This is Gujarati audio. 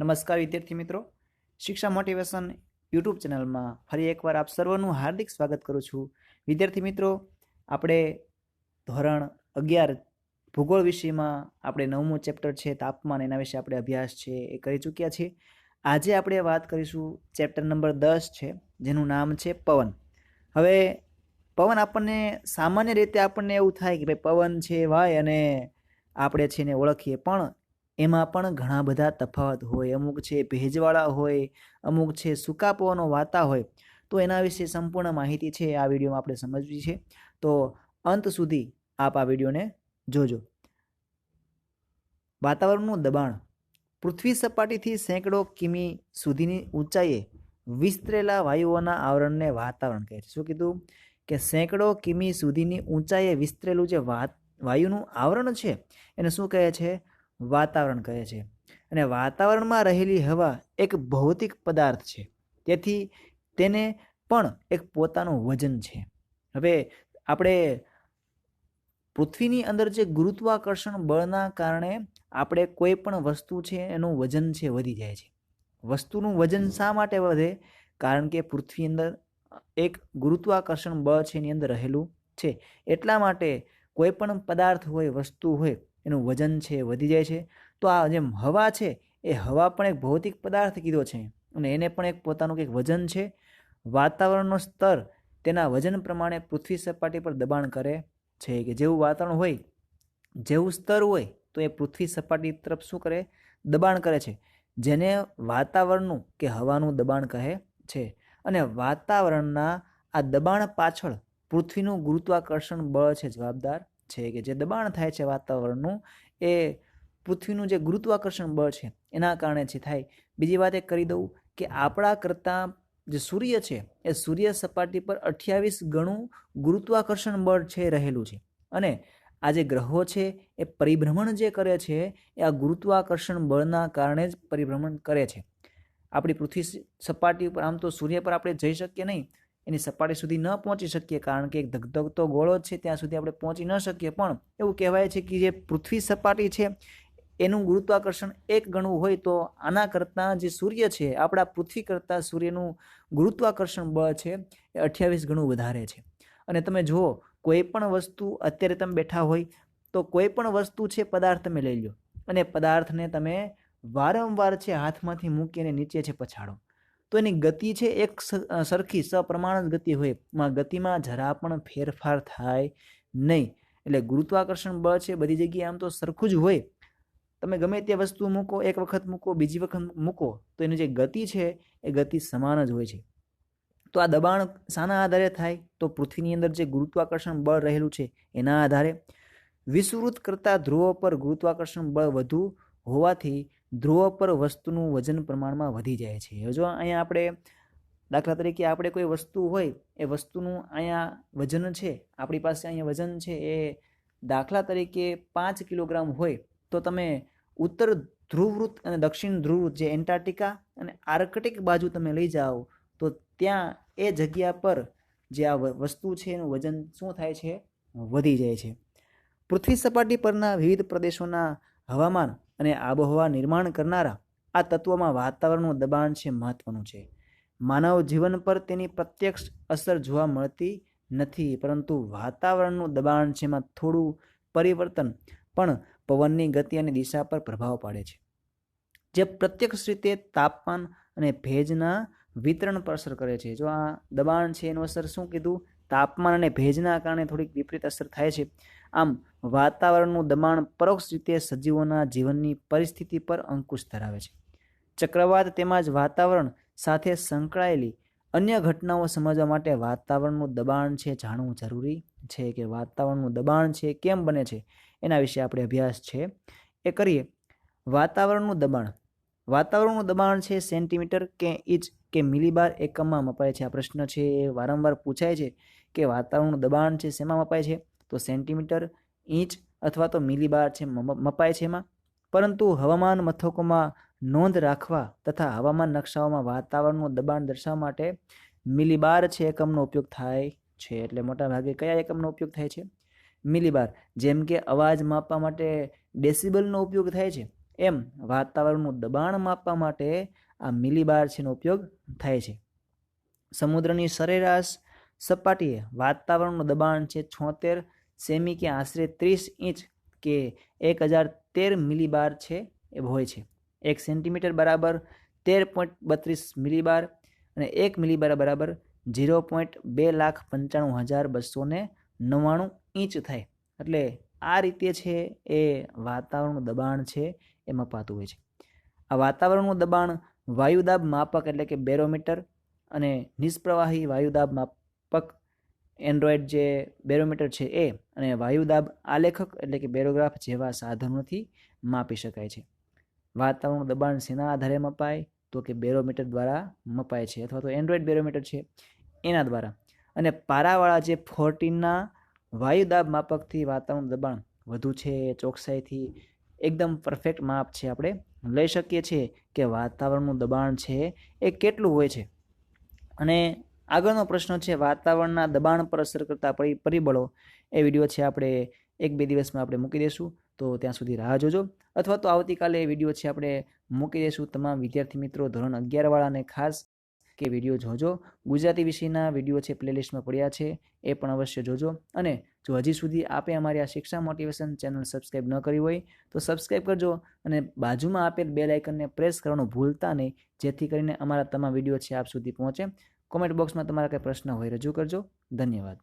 નમસ્કાર વિદ્યાર્થી મિત્રો. શિક્ષા મોટિવેશન યુટ્યુબ ચેનલમાં ફરી એકવાર આપ સર્વનું હાર્દિક સ્વાગત કરું છું. વિદ્યાર્થી મિત્રો, આપણે ધોરણ અગિયાર ભૂગોળ વિષયમાં આપણે નવમું ચેપ્ટર છે, તાપમાન, એના વિશે આપણે અભ્યાસ છે, એ કરી ચૂક્યા છીએ. આજે આપણે વાત કરીશું ચેપ્ટર નંબર દસ છે, જેનું નામ છે પવન. હવે, પવન આપણને સામાન્ય રીતે આપણને એવું થાય કે ભાઈ પવન છે વાય અને આપણે છે ને ઓળખીએ. પણ એમાં પણ ઘણા બધા તફાવત હોય. અમુક છે ભેજવાળા હોય, અમુક છે સૂકા પવનો વાતા હોય. તો એના વિશે સંપૂર્ણ માહિતી છે આ વિડીયોમાં આપણે સમજવી છે. તો અંત સુધી આપ આ વિડીયોને જોજો. વાતાવરણનું દબાણ. પૃથ્વી સપાટીથી સેંકડો કિમી સુધીની ઊંચાઈએ વિસ્તરેલા વાયુઓના આવરણને વાતાવરણ કહે છે. શું કીધું? કે સેંકડો કિમી સુધીની ઊંચાઈએ વિસ્તરેલું જે વાયુનું આવરણ છે, એને શું કહે છે? વાતાવરણ કહે છે. અને વાતાવરણમાં રહેલી હવા એક ભૌતિક પદાર્થ છે. તેથી તેને પણ એક પોતાનું વજન છે. હવે આપણે પૃથ્વીની અંદર જે ગુરુત્વાકર્ષણ બળના કારણે આપણે કોઈ પણ વસ્તુ છે એનું વજન છે વધી જાય છે. વસ્તુનું વજન શા માટે વધે? કારણ કે પૃથ્વી અંદર એક ગુરુત્વાકર્ષણ બળ છે એની અંદર રહેલું છે. એટલા માટે કોઈ પણ પદાર્થ હોય, વસ્તુ હોય એનું વજન છે વધી જાય છે. તો આ જેમ હવા છે, એ હવા પણ એક ભૌતિક પદાર્થ કીધો છે અને એને પણ એક પોતાનું કંઈક વજન છે. વાતાવરણનો સ્તર તેના વજન પ્રમાણે પૃથ્વી સપાટી પર દબાણ કરે છે કે જેવું વાતાવરણ હોય, જેવું સ્તર હોય તો એ પૃથ્વી સપાટી તરફ શું કરે? દબાણ કરે છે. જેને વાતાવરણનું કે હવાનું દબાણ કહે છે. અને વાતાવરણના આ દબાણ પાછળ પૃથ્વીનું ગુરુત્વાકર્ષણ બળ છે જવાબદાર. છે કે જે દબાણ થાય છે વાતાવરણનું, એ પૃથ્વીનું જે ગુરુત્વાકર્ષણ બળ છે, એના કારણે છે. થાય. બીજી વાત એ કરી દઉં કે આપણા કરતાં જે સૂર્ય છે, એ સૂર્ય સપાટી પર અઠ્યાવીસ ગણું ગુરુત્વાકર્ષણ બળ છે રહેલું છે. અને આ જે ગ્રહો છે, એ પરિભ્રમણ જે કરે છે, એ આ ગુરુત્વાકર્ષણ બળના કારણે જ પરિભ્રમણ કરે છે. આપણી પૃથ્વી સપાટી ઉપર, આમ તો સૂર્ય પર આપણે જઈ શકીએ નહીં એની સપાટી સુધી ન પહોંચી શકીએ, કારણ કે એક ધગધગતો ગોળો છે, ત્યાં સુધી આપણે પહોંચી ન શકીએ. પણ એવું કહેવાય છે કે જે પૃથ્વી સપાટી છે, એનું ગુરુત્વાકર્ષણ એક ગણું હોય તો આના કરતાં જે સૂર્ય છે, આપણા પૃથ્વી કરતાં સૂર્યનું ગુરુત્વાકર્ષણ બળ છે એ અઠ્યાવીસ ગણું વધારે છે. અને તમે જુઓ, કોઈ પણ વસ્તુ અત્યારે તમે બેઠા હોય તો કોઈ પણ વસ્તુ છે, પદાર્થ તમે લઈ લો અને પદાર્થને તમે વારંવાર છે, હાથમાંથી મૂકીને નીચે છે, પછાડો. તો એની ગતિ છે એક સરખી સપ્રમાણ જ ગતિ હોય. એમાં ગતિમાં જરા પણ ફેરફાર થાય નહીં. એટલે ગુરુત્વાકર્ષણ બળ છે બધી જગ્યાએ આમ તો સરખું જ હોય. તમે ગમે તે વસ્તુ મૂકો, એક વખત મૂકો, બીજી વખત મૂકો, તો એની જે ગતિ છે એ ગતિ સમાન જ હોય છે. તો આ દબાણ શાના આધારે થાય? તો પૃથ્વીની અંદર જે ગુરુત્વાકર્ષણ બળ રહેલું છે એના આધારે. વિસ્તૃત કરતાં ધ્રુવો પર ગુરુત્વાકર્ષણ બળ વધુ હોવાથી ધ્રુવો પર વસ્તુનું વજન પ્રમાણમાં વધી જાય છે. જો અહીંયા આપણે દાખલા તરીકે આપણે કોઈ વસ્તુ હોય, એ વસ્તુનું અહીંયા વજન છે, આપણી પાસે અહીંયા વજન છે એ દાખલા તરીકે પાંચ કિલોગ્રામ હોય, તો તમે ઉત્તર ધ્રુવવૃત્ત અને દક્ષિણ ધ્રુવવૃત્ત જે એન્ટાર્ટિકા અને આર્કટિક બાજુ તમે લઈ જાઓ, તો ત્યાં એ જગ્યા પર જે આ વસ્તુ છે એનું વજન શું થાય છે? વધી જાય છે. પૃથ્વી સપાટી પરના વિવિધ પ્રદેશોના હવામાન અને આબોહવા નિર્માણ કરનારા આ તત્વોમાં વાતાવરણનું દબાણ છે મહત્વનું છે. માનવ જીવન પર તેની પ્રત્યક્ષ અસર જોવા મળતી નથી, પરંતુ વાતાવરણનું દબાણ છે એમાં થોડું પરિવર્તન પણ પવનની ગતિ અને દિશા પર પ્રભાવ પાડે છે. જે પ્રત્યક્ષ રીતે તાપમાન અને ભેજના વિતરણ પર અસર કરે છે. જો આ દબાણ છે એનું અસર શું કીધું? તાપમાન અને ભેજના કારણે થોડીક વિપરીત અસર થાય છે. આમ, વાતાવરણનું દબાણ પરોક્ષ રીતે સજીવોના જીવનની પરિસ્થિતિ પર અંકુશ ધરાવે છે. ચક્રવાત તેમજ વાતાવરણ સાથે સંકળાયેલી અન્ય ઘટનાઓ સમજવા માટે વાતાવરણનું દબાણ છે જાણવું જરૂરી છે કે વાતાવરણનું દબાણ છે કેમ બને છે એના વિશે આપણે અભ્યાસ છે. એ કરીએ. વાતાવરણનું દબાણ વાતાવરણનું દબાણ છે સેન્ટીમીટર કે ઇંચ કે મિલીબાર એકમમાં મપાય છે? આ પ્રશ્ન છે એ વારંવાર પૂછાય છે કે વાતાવરણનું દબાણ છે શેમાં મપાય છે? તો સેન્ટીમીટર, ઇંચ અથવા તો મિલીબાર છે મપાય છે એમાં. પરંતુ હવામાન મથકોમાં નોંધ રાખવા તથા હવામાન નકશાઓમાં વાતાવરણનું દબાણ દર્શાવવા માટે મિલીબાર છે એકમનો ઉપયોગ થાય છે. એટલે મોટાભાગે કયા એકમનો ઉપયોગ થાય છે? મિલીબાર, જેમ કે અવાજ માપવા માટે ડેસિબલનો ઉપયોગ થાય છે. એમ વાતાવરણનું દબાણ માપવા માટે આ મિલીબાર છેનો ઉપયોગ થાય છે. સમુદ્રની સરેરાશ સપાટીએ વાતાવરણનું દબાણ છે છોતેર સેમી કે આશરે ત્રીસ ઇંચ કે એક હજાર તેર મિલીબાર છે એ હોય છે. એક સેન્ટીમીટર બરાબર તેર પોઈન્ટ બત્રીસ મિલીબાર અને એક મિલીબાર બરાબર ઝીરો પોઈન્ટ બે લાખ પંચાણું હજાર બસો ને નવ્વાણું ઇંચ થાય. એટલે આ રીતે છે એ વાતાવરણનું દબાણ છે એ મપાતું હોય છે. આ વાતાવરણનું દબાણ વાયુદાબ માપક એટલે કે બેરોમીટર અને નિષ્પ્રવાહી વાયુદાબ માપક એન્ડ્રોઈડ જે બેરોમીટર છે એ અને વાયુદાબ આલેખક એટલે કે બેરોગ્રાફ જેવા સાધનોથી માપી શકાય છે. વાતાવરણનું દબાણ શેના આધારે મપાય? તો કે બેરોમીટર દ્વારા મપાય છે અથવા તો એન્ડ્રોઈડ બેરોમીટર છે એના દ્વારા. અને પારાવાળા જે ફોર્ટીનના વાયુદાબ માપકથી વાતાવરણ દબાણ વધુ છે ચોકસાઈથી એકદમ પરફેક્ટ માપ છે આપણે. લઈ શકીએ છીએ કે વાતાવરણનું દબાણ છે એ કેટલું હોય છે? અને આગળનો પ્રશ્ન છે વાતાવરણના દબાણ પર અસર કરતા પરી, પરિબળો. એ વીડિયો છે આપણે એક બે દિવસમાં આપણે મૂકી દઈશું તો ત્યાં સુધી રાહ જોજો. અથવા તો આવતીકાલે એ વીડિયો છે આપણે મૂકી દઈશું તમામ વિદ્યાર્થી મિત્રો ધોરણ અગિયારવાળાને ખાસ કે વીડિયો જોજો. ગુજરાતી વિષયના વીડિયો છે પ્લેલિસ્ટમાં પડ્યા છે, એ પણ અવશ્ય જોજો. અને જો હજી સુધી આપે અમારી આ શિક્ષા મોટિવેશન ચેનલ સબસ્ક્રાઈબ ન કરી હોય, તો સબસ્ક્રાઈબ કરજો અને બાજુમાં આપેલ બેલ આઇકનને પ્રેસ કરવાનું ભૂલતા નહીં, જેથી કરીને અમારા તમામ વીડિયો છે, આપ સુધી પહોંચે. કોમેન્ટ બોક્સમાં તમારા કંઈ પ્રશ્ન હોય, રજૂ કરજો. ધન્યવાદ.